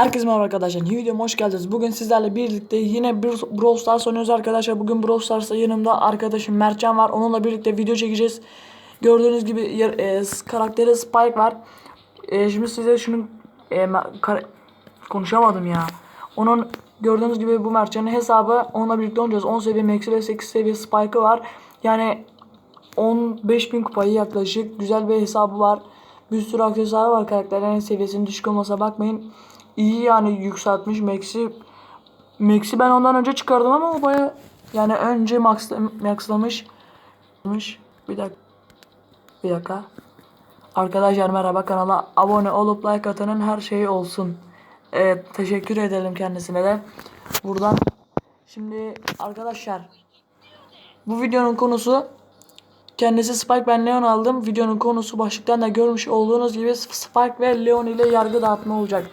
Herkese merhaba arkadaşlar. Yeni videoma hoş geldiniz. Bugün sizlerle birlikte yine bir Brawl Stars oynuyoruz arkadaşlar. Bugün Brawl Stars'ta yanımda arkadaşım Mertcan var. Onunla birlikte video çekeceğiz. Gördüğünüz gibi e, karakteri Spike var. E, şimdi size şunu e, konuşamadım ya. Onun gördüğünüz gibi bu Mertcan'ın hesabı onunla birlikte oynayacağız. 10 seviye Max'i ve 8 seviye Spike'ı var. Yani 15.000 kupayı yaklaşık güzel bir hesabı var. Bir sürü aksesuarı var karakterlerin seviyesinin düşük olmasa bakmayın. İyi yani yükseltmiş Max'i. Max'i ben ondan önce çıkardım ama o baya yani önce max, maxlamış. Bir dakika. Bir dakika. Arkadaşlar merhaba kanala abone olup like atanın her şeyi olsun. Evet teşekkür edelim kendisine de. Buradan şimdi arkadaşlar bu videonun konusu Kendisi Spike ben Leon aldım. Videonun konusu başlıktan da görmüş olduğunuz gibi Spike ve Leon ile yargı dağıtma olacak.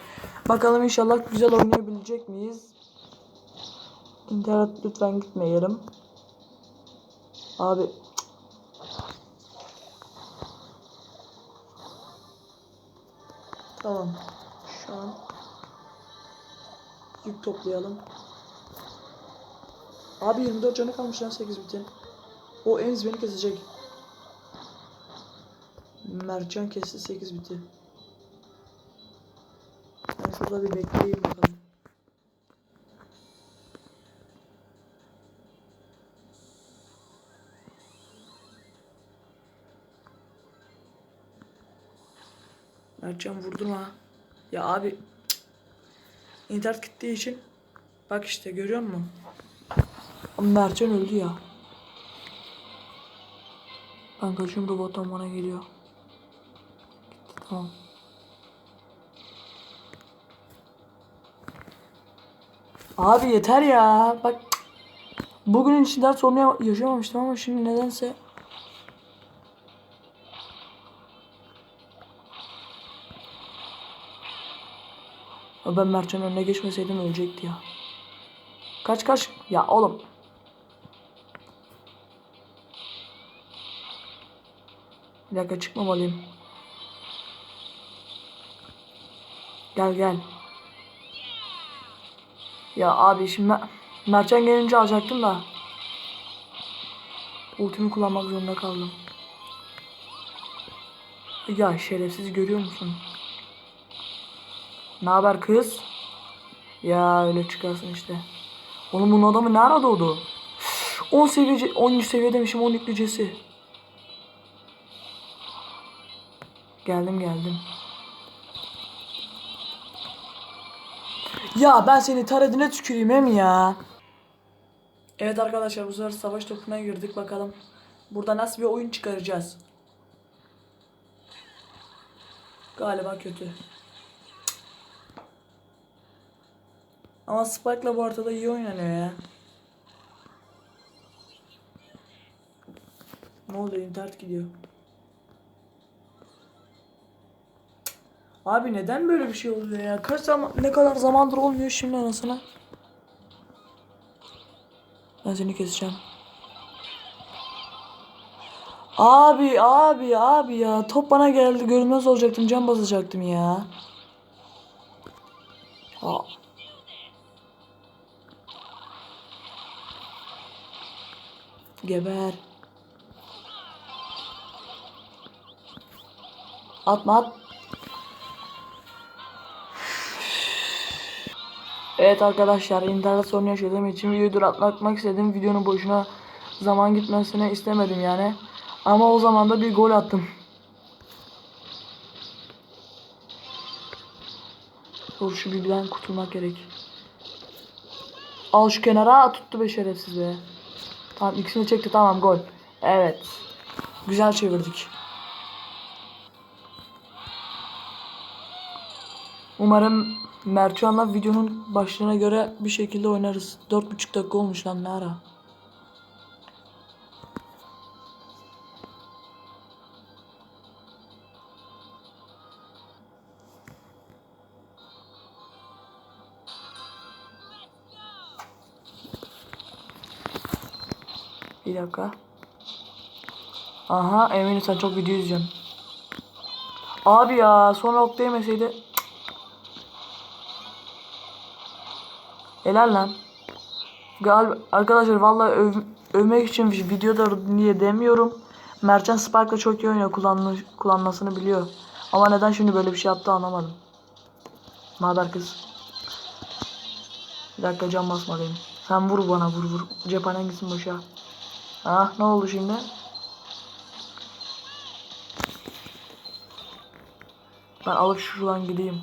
Bakalım inşallah güzel oynayabilecek miyiz? İnternet lütfen gitmeyelim. Abi. Tamam. Şu an yük toplayalım. Abi 24 canı kalmış lan 8 bitin. O Enz beni kesecek. Mertcan kesti 8 biti. Şurada bir bekleyeyim bakalım. Mertcan vurdurma. Ya abi cık. internet gittiği için bak işte görüyor musun? Mertcan öldü ya. Ben kaçıyorum robottan bana geliyor. Gitti tamam. Abi yeter ya. Bak bugünün içinden sorunu ya- yaşamamıştım ama şimdi nedense ben Mertcan'ın önüne geçmeseydim ölecekti ya. Kaç kaç. Ya oğlum. Bir dakika çıkmamalıyım. Gel gel. Ya abi şimdi Mer- Mertcan gelince alacaktım da. Ultimi kullanmak zorunda kaldım. Ya şerefsiz görüyor musun? Ne haber kız? Ya öyle çıkarsın işte. Oğlum bunun adamı nerede doğdu? 10 seviye 10 seviye demişim 10 yüklücesi. Geldim geldim. Ya ben seni taredine tüküreyim hem ya. Evet arkadaşlar bu sefer savaş topuna girdik bakalım. Burada nasıl bir oyun çıkaracağız? Galiba kötü. Ama Spike'la bu haritada iyi oynanıyor ya. Ne oldu internet gidiyor. Abi neden böyle bir şey oluyor ya? Kaç zaman ne kadar zamandır olmuyor şimdi anasına. Ben seni keseceğim. Abi abi abi ya top bana geldi görünmez olacaktım can basacaktım ya. Aa. Geber. Atma at. Evet arkadaşlar internet sorunu yaşadığım için videoyu duratlatmak istedim. Videonun boşuna zaman gitmesine istemedim yani. Ama o zaman da bir gol attım. Dur şu birden kurtulmak gerek. Al şu kenara tuttu be şerefsiz be. Tamam ikisini çekti tamam gol. Evet. Güzel çevirdik. Umarım Mertcan'la videonun başlığına göre bir şekilde oynarız. 4,5 dakika olmuş lan ne ara. Bir dakika. Aha eminim sen çok video izliyorsun. Abi ya sonra ok değmeseydi. Helal lan. Gal arkadaşlar vallahi öv övmek için videoda niye demiyorum. Mertcan Spark'la çok iyi oynuyor. Kullanma, kullanmasını biliyor. Ama neden şimdi böyle bir şey yaptı anlamadım. Ne haber kız? Bir dakika cam basmalıyım. Sen vur bana vur vur. Cephanen gitsin boşa. Ah ne oldu şimdi? Ben alıp şuradan gideyim.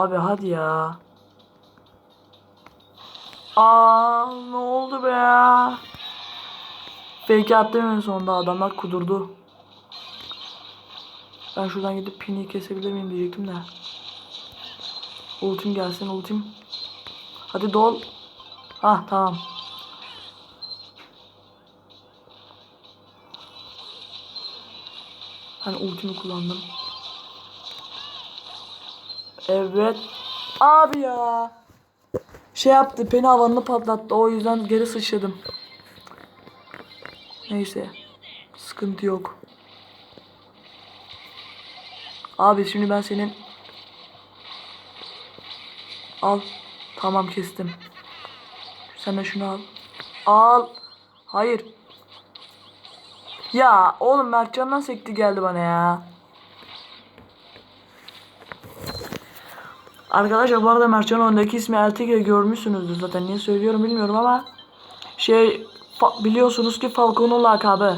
Abi hadi ya. Aa ne oldu be ya? Fake attım en sonunda adamlar kudurdu. Ben şuradan gidip pini kesebilir miyim diyecektim de. Ultim gelsin ultim. Hadi dol. Ah tamam. Ben ultimi kullandım. Evet. Abi ya. Şey yaptı beni havanını patlattı o yüzden geri sıçradım. Neyse. Sıkıntı yok. Abi şimdi ben senin Al. Tamam kestim. Sen de şunu al. Al. Hayır. Ya oğlum Mertcan'dan sekti geldi bana ya. Arkadaşlar bu arada Mertcan oyundaki ismi Eltige görmüşsünüzdür zaten niye söylüyorum bilmiyorum ama şey biliyorsunuz ki Falcon'un lakabı.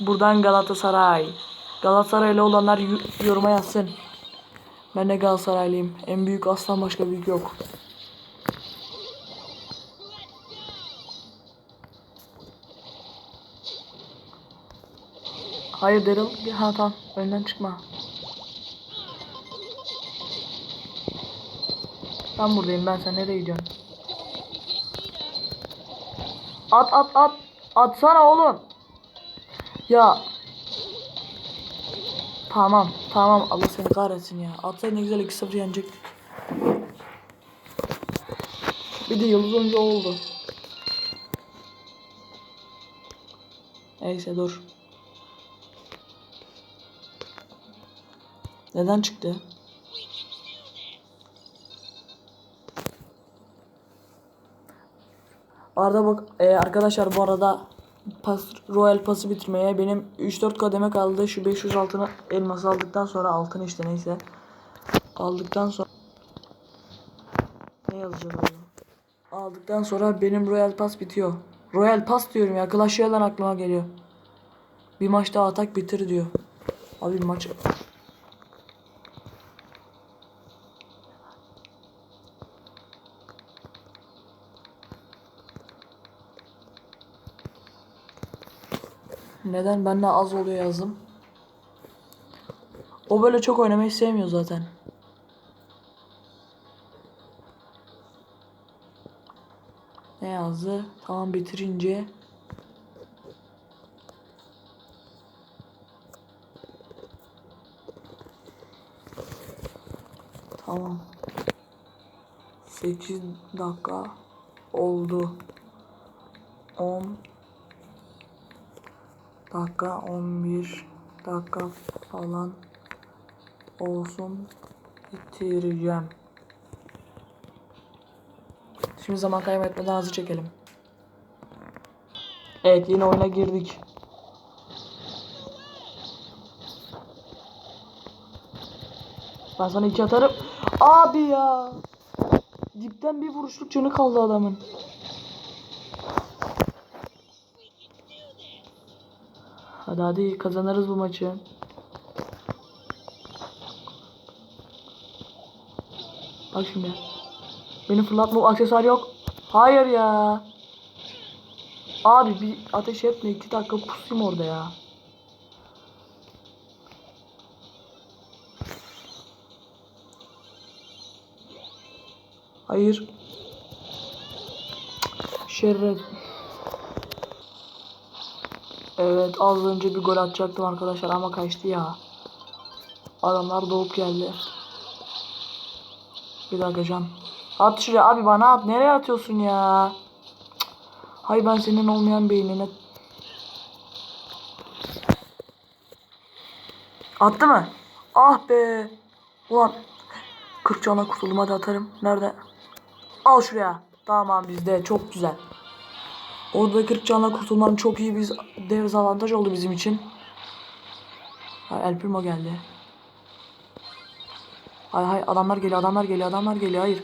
Buradan Galatasaray. Galatasaraylı olanlar yoruma yazsın. Ben de Galatasaraylıyım. En büyük aslan başka büyük yok. Hayır Daryl. Ha tamam. Önden çıkma. Ben buradayım ben sen nereye gidiyorsun? At at at. Atsana oğlum. Ya. Tamam tamam Allah seni kahretsin ya. Atsaydın ne güzel 2-0 yenecektik. Bir de yıldız oyuncu oldu. Neyse dur. Neden çıktı? Arada bak e, arkadaşlar bu arada pas, Royal Pass'ı bitirmeye benim 3-4 kademe kaldı. Şu 500 altını elması aldıktan sonra altın işte neyse. Aldıktan sonra ne yazacağım orada? Aldıktan sonra benim Royal Pass bitiyor. Royal Pass diyorum ya. Clash aklıma geliyor. Bir maç daha atak bitir diyor. Abi maç Neden bende az oluyor yazdım. O böyle çok oynamayı sevmiyor zaten. Ne yazdı? Tamam bitirince Tamam. 8 dakika oldu. 10 dakika 11 dakika falan olsun bitireceğim. Şimdi zaman kaybetmeden hızlı çekelim. Evet yine oyuna girdik. Ben sana iki atarım. Abi ya. Dipten bir vuruşluk canı kaldı adamın. Hadi hadi kazanırız bu maçı. Bak şimdi. Benim fırlatma aksesuar yok. Hayır ya. Abi bir ateş etme. iki dakika pusayım orada ya. Hayır. Şerret. Evet az önce bir gol atacaktım arkadaşlar ama kaçtı ya. Adamlar doğup geldi. Bir dakika can. At şuraya abi bana at. Nereye atıyorsun ya? Hay ben senin olmayan beynine. Attı mı? Ah be. Ulan 40 cana kurtuldum hadi atarım. Nerede? Al şuraya. Tamam bizde çok güzel. Orada 40 canla kurtulmam çok iyi bir dezavantaj oldu bizim için. Ha, El Primo geldi. Hay hay adamlar geliyor adamlar geliyor adamlar geliyor hayır.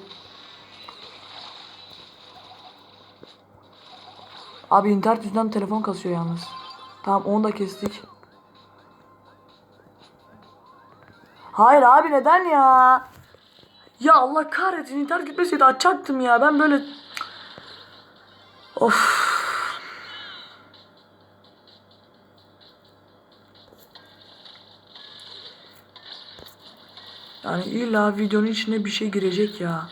Abi internet yüzünden telefon kasıyor yalnız. Tamam onu da kestik. Hayır abi neden ya? Ya Allah kahretsin internet gitmeseydi açacaktım ya. Ben böyle... Of. Yani illa videonun içine bir şey girecek ya.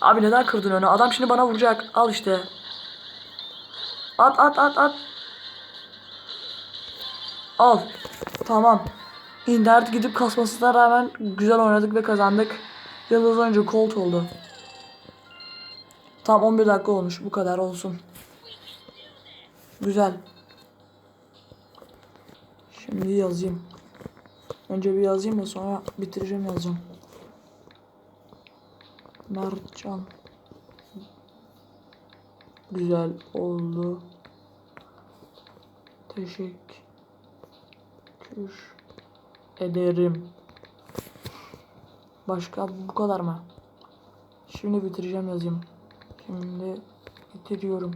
Abi neden kırdın önü? Adam şimdi bana vuracak. Al işte. At at at at. Al. Tamam. İnternet gidip kasmasına rağmen güzel oynadık ve kazandık. Yıldız oyuncu Colt oldu. Tam 11 dakika olmuş. Bu kadar olsun. Güzel. Şimdi yazayım. Önce bir yazayım da sonra bitireceğim yazacağım. Mertcan. Güzel oldu. Teşekkür ederim. Başka bu kadar mı? Şimdi bitireceğim yazayım. Şimdi bitiriyorum.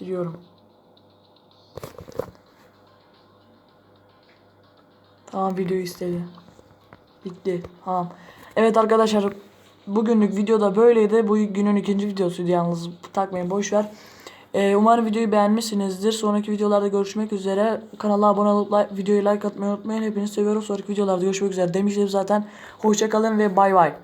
Bitiriyorum. Tamam video istedi. Bitti. Tamam. Evet arkadaşlar bugünlük videoda böyleydi. Bu günün ikinci videosuydu yalnız takmayın boş ver. Ee, umarım videoyu beğenmişsinizdir. Sonraki videolarda görüşmek üzere. Kanala abone olup like, videoyu like atmayı unutmayın. Hepinizi seviyorum. Sonraki videolarda görüşmek üzere demiştim zaten. Hoşçakalın ve bay bay.